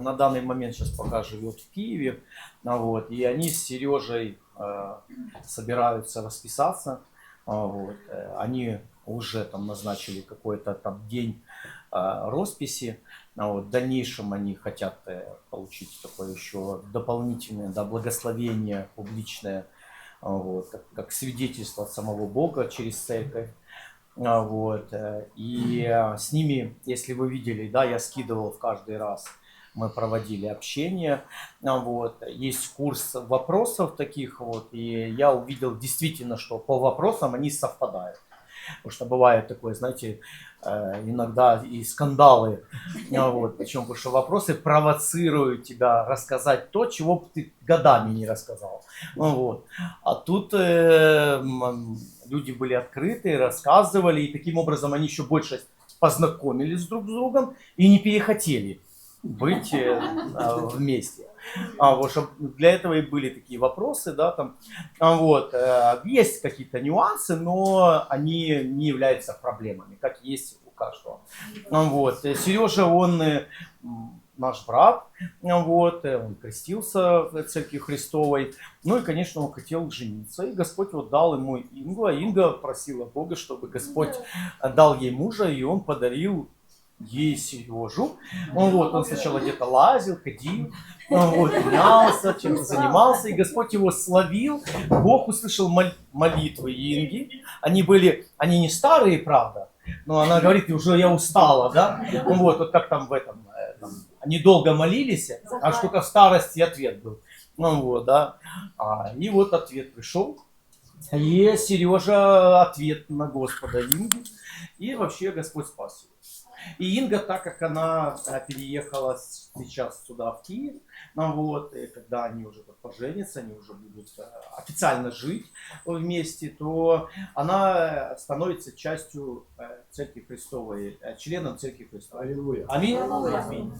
На данный момент сейчас пока живет в Киеве, а вот, и они с Сережей э, собираются расписаться, а вот, э, они уже там назначили какой-то там день э, росписи, а вот, в дальнейшем они хотят э, получить такое еще дополнительное да, благословение публичное, а вот, как, как свидетельство от самого Бога через церковь. А Вот. э, И с ними, если вы видели, да, я скидывал в каждый раз, мы проводили общение. А Вот. Есть курс вопросов таких, вот, и я увидел действительно, что по вопросам они совпадают. Потому что бывает такое, знаете, э, иногда и скандалы. А Вот. Причем, потому что вопросы провоцируют тебя рассказать то, чего бы ты годами не рассказал. Ну Вот. А тут э, люди были открыты, рассказывали, и таким образом они еще больше познакомились друг с другом и не перехотели быть э, а, вместе. А, вот, чтоб для этого и были такие вопросы, да, там, А, вот, э, есть какие-то нюансы, но они не являются проблемами, как есть у каждого. А, Вот, Сережа, он э, наш брат, вот, э, он крестился в Церкви Христовой, ну и, конечно, он хотел жениться, и Господь вот дал ему Ингу, а Инга просила Бога, чтобы Господь дал ей мужа, и он подарил ей Сережу. Ну, вот, он сначала где-то лазил, ходил, вот, мялся, чем-то занимался, и Господь его словил. Бог услышал мол- молитвы Инги. Они были, они не старые, правда, но она говорит, уже я устала, да? Ну, вот, вот как там в этом, э, там, они долго молились, а только в старости ответ был. Ну вот, да. А, и вот ответ пришел. И Сережа ответ на Господа Инги. И вообще Господь спас ее. И Инга, так как она э, переехала сейчас сюда, в Киев, ну вот, и когда они уже поженятся, они уже будут э, официально жить вместе, то она э, становится частью Церкви Христовой, членом Церкви Христовой. Аллилуйя. Аминь. Аллилуйя. Аминь.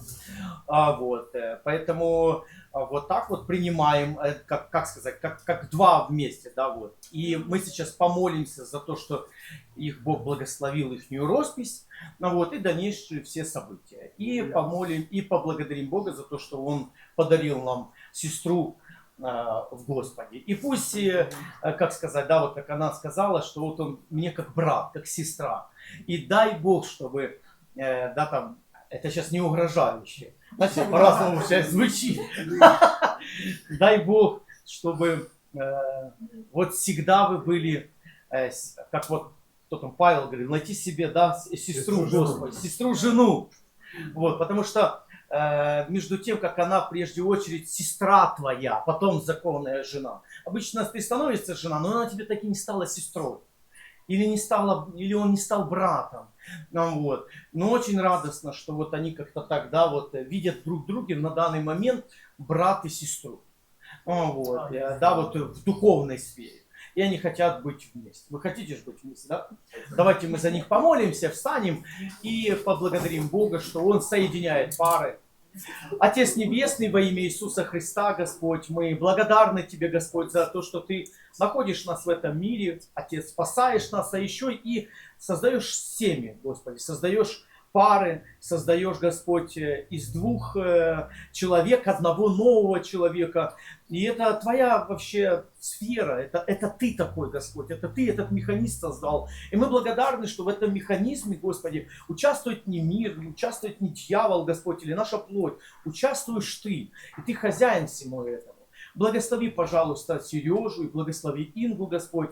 А, вот, поэтому вот так вот принимаем, э, как, как сказать, как, как два вместе, да, вот. И мы сейчас помолимся за то, что их Бог благословил их роспись, ну вот, и дальнейшие все события. И помолим, и поблагодарим Бога за то, что Он подарил нам сестру э, в Господе. И пусть, э, э, как сказать, да, вот как она сказала, что вот он мне как брат, как сестра. И дай Бог, чтобы, э, да, там, это сейчас не угрожающе. Знаете, по-разному сейчас звучит. Дай Бог, чтобы э, вот всегда вы были, э, как вот кто там Павел говорил, найти себе, да, с- сестру Сестру-жену. Господа, сестру-жену. Вот, потому что э, между тем, как она прежде очередь сестра твоя, потом законная жена. Обычно ты становишься жена, но она тебе так и не стала сестрой. Или, не стала, или он не стал братом. Вот. Но очень радостно, что вот они как-то тогда вот э, видят друг друга на данный момент брат и сестру. Вот. э, Да, вот э, в духовной сфере. И они хотят быть вместе. Вы хотите же быть вместе, да? Давайте мы за них помолимся, встанем и поблагодарим Бога, что Он соединяет пары. Отец Небесный, во имя Иисуса Христа, Господь, мы благодарны Тебе, Господь, за то, что Ты находишь нас в этом мире, Отец, спасаешь нас, а еще и создаешь семьи, Господи, создаешь пары, создаешь, Господь, э, из двух э, человек, одного нового человека. И это твоя вообще сфера, это, это ты такой, Господь, это ты этот механизм создал. И мы благодарны, что в этом механизме, Господи, участвует не мир, участвует не дьявол, Господь, или наша плоть, участвуешь ты, и ты хозяин всему этому. Благослови, пожалуйста, Сережу и благослови Ингу, Господь.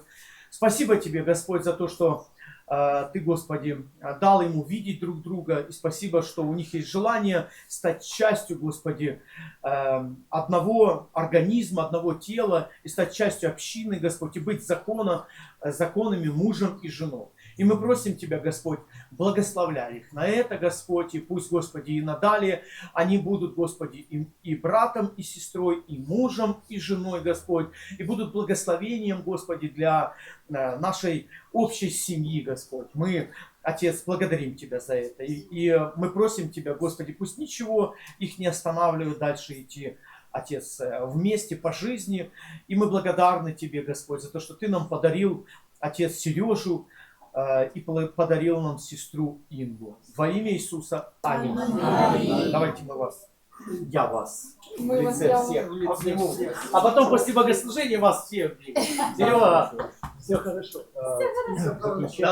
Спасибо тебе, Господь, за то, что ты, Господи, дал ему видеть друг друга. И спасибо, что у них есть желание стать частью, Господи, э, одного организма, одного тела, и стать частью общины, Господь, и быть закона, э, законными мужем и женой. И мы просим Тебя, Господь, благословляй их на это, Господь, и пусть, Господи, и надалее они будут, Господи, и, и братом, и сестрой, и мужем, и женой, Господь, и будут благословением, Господи, для э, нашей общей семьи, Господь. Мы, Отец, благодарим Тебя за это. И, и э, мы просим Тебя, Господи, пусть ничего их не останавливает дальше идти, Отец, э, вместе по жизни. И мы благодарны Тебе, Господь, за то, что Ты нам подарил, Отец, Сережу, и пол- подарил нам сестру Ингу. Во имя Иисуса. Аминь. Аминь. Давайте мы вас я вас в Мы вас лице я- всех в лице обниму. всех. А потом после богослужения вас всех обниму. Серега, все хорошо. Да,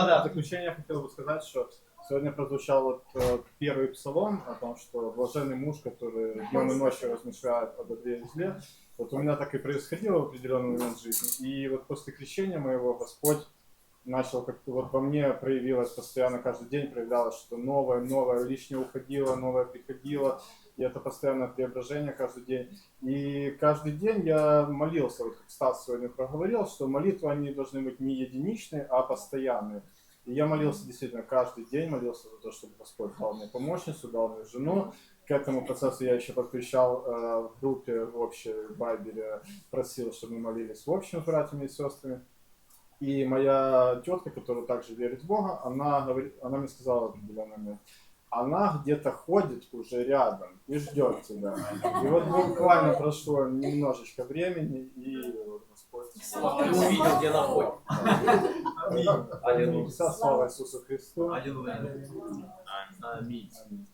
да. В заключение я хотел бы сказать, что сегодня прозвучал вот э, первый псалом о том, что блаженный муж, который днем и ночью размышляет о добре и зле. Вот у меня так и происходило в определенный момент жизни. И вот после крещения моего Господь начал как-то вот во мне проявилось постоянно каждый день проявлялось, что новое, новое, лишнее уходило, новое приходило. И это постоянное преображение каждый день. И каждый день я молился, вот как Стас сегодня проговорил, что молитвы, они должны быть не единичные, а постоянные. И я молился действительно каждый день, молился за то, чтобы Господь дал мне помощницу, дал мне жену. К этому процессу я еще подключал э, в группе в общей в Вайбере, просил, чтобы мы молились в общем с братьями и сестрами. И моя тетка, которая также верит в Бога, она, говорит, она мне сказала определенный момент, она где-то ходит уже рядом и ждет тебя. И вот буквально прошло немножечко времени, и вот Господь... Увидел, где находится. Аллилуйя. Слава Иисусу Христу. Аллилуйя. Аминь. Аминь.